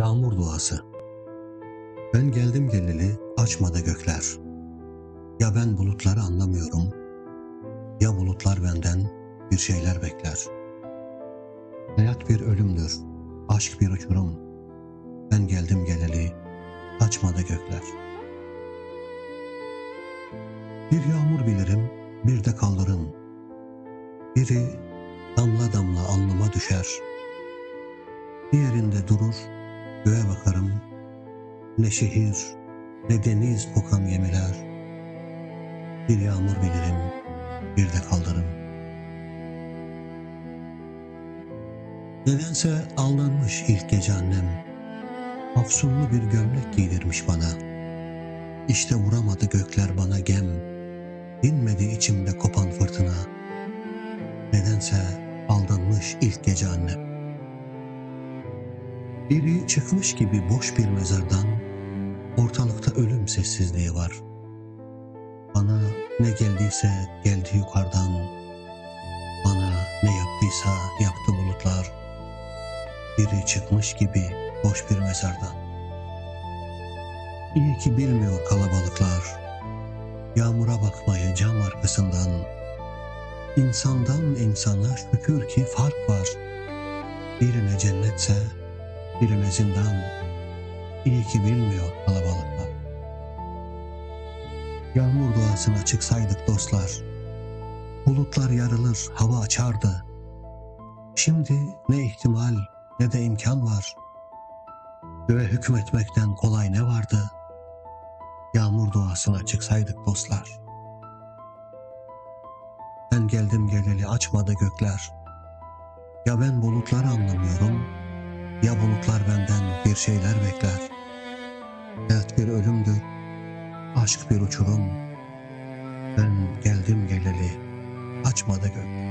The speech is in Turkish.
Yağmur duası. Ben geldim geleli açmadı gökler. Ya ben bulutları anlamıyorum, ya bulutlar benden bir şeyler bekler. Hayat bir ölümdür, aşk bir uçurum. Ben geldim geleli açmadı gökler. Bir yağmur bilirim, bir de kaldırım. Biri damla damla alnıma düşer. Diğerinde durur, göğe bakarım. Ne şehir, ne deniz kokan gemiler. Bir yağmur bilirim, bir de kaldırım. Nedense aldanmış ilk gece annem. Afsunlu bir gömlek giydirmiş bana. İşte vuramadı gökler bana gem. Dinmedi içimde kopan fırtına. Nedense aldanmış ilk gece annem. Biri çıkmış gibi boş bir mezardan, ortalıkta ölüm sessizliği var. Bana ne geldiyse geldi yukarıdan, bana ne yaptıysa yaptı bulutlar. Biri çıkmış gibi boş bir mezardan. İyi ki bilmiyor kalabalıklar, yağmura bakmayı cam arkasından. İnsandan insana şükür ki fark var. Birine cennetse birine zindan. İyi ki bilmiyor kalabalıklar. Yağmur duasına çıksaydık dostlar. Bulutlar yarılır, hava açardı. Şimdi ne ihtimal ne de imkan var. Göğe hükmetmekten kolay ne vardı? Yağmur duasına çıksaydık dostlar. Ben geldim geleli açmadı gökler. Ya ben bulutları anlamıyorum, ya bulutlar benden bir şeyler bekler. Hayat bir ölümdür, aşk bir uçurum. Ben geldim geleli açmadı gökler.